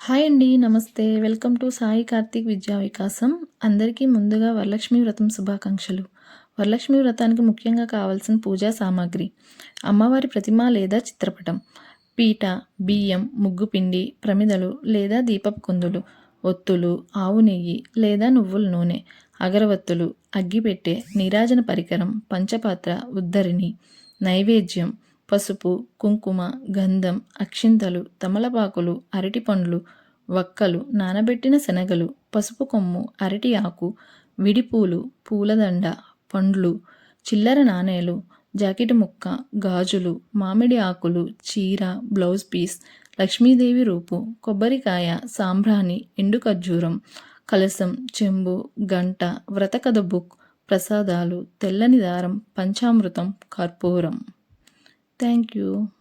Hi అండి నమస్తే. Welcome to Sai Karthik విద్యా వికాసం. అందరికీ ముందుగా వరలక్ష్మి వ్రతం శుభాకాంక్షలు. వరలక్ష్మి వ్రతానికి ముఖ్యంగా కావాల్సిన పూజా సామాగ్రి అమ్మవారి ప్రతిమ లేదా చిత్రపటం పీట బియ్యం ముగ్గు పిండి ప్రమిదలు లేదా దీపపు కుందులు ఒత్తులు ఆవు నెయ్యి లేదా నువ్వుల నూనె అగరవత్తులు అగ్గిపెట్టె నీరాజన పరికరం పంచపాత్ర ఉద్ధరిణి నైవేద్యం పసుపు కుంకుమ గంధం అక్షింతలు తమలపాకులు అరటి పండ్లు వక్కలు నానబెట్టిన శనగలు పసుపు కొమ్ము అరటి ఆకు విడిపూలు పూలదండ పండ్లు చిల్లర నాణేలు జాకెట్ ముక్క గాజులు మామిడి ఆకులు చీర బ్లౌజ్ పీస్ లక్ష్మీదేవి రూపు కొబ్బరికాయ సాంబ్రాణి ఎండు ఖర్జూరం కలసం చెంబు గంట వ్రతకథ బుక్ ప్రసాదాలు తెల్లని దారం పంచామృతం కర్పూరం. Thank you.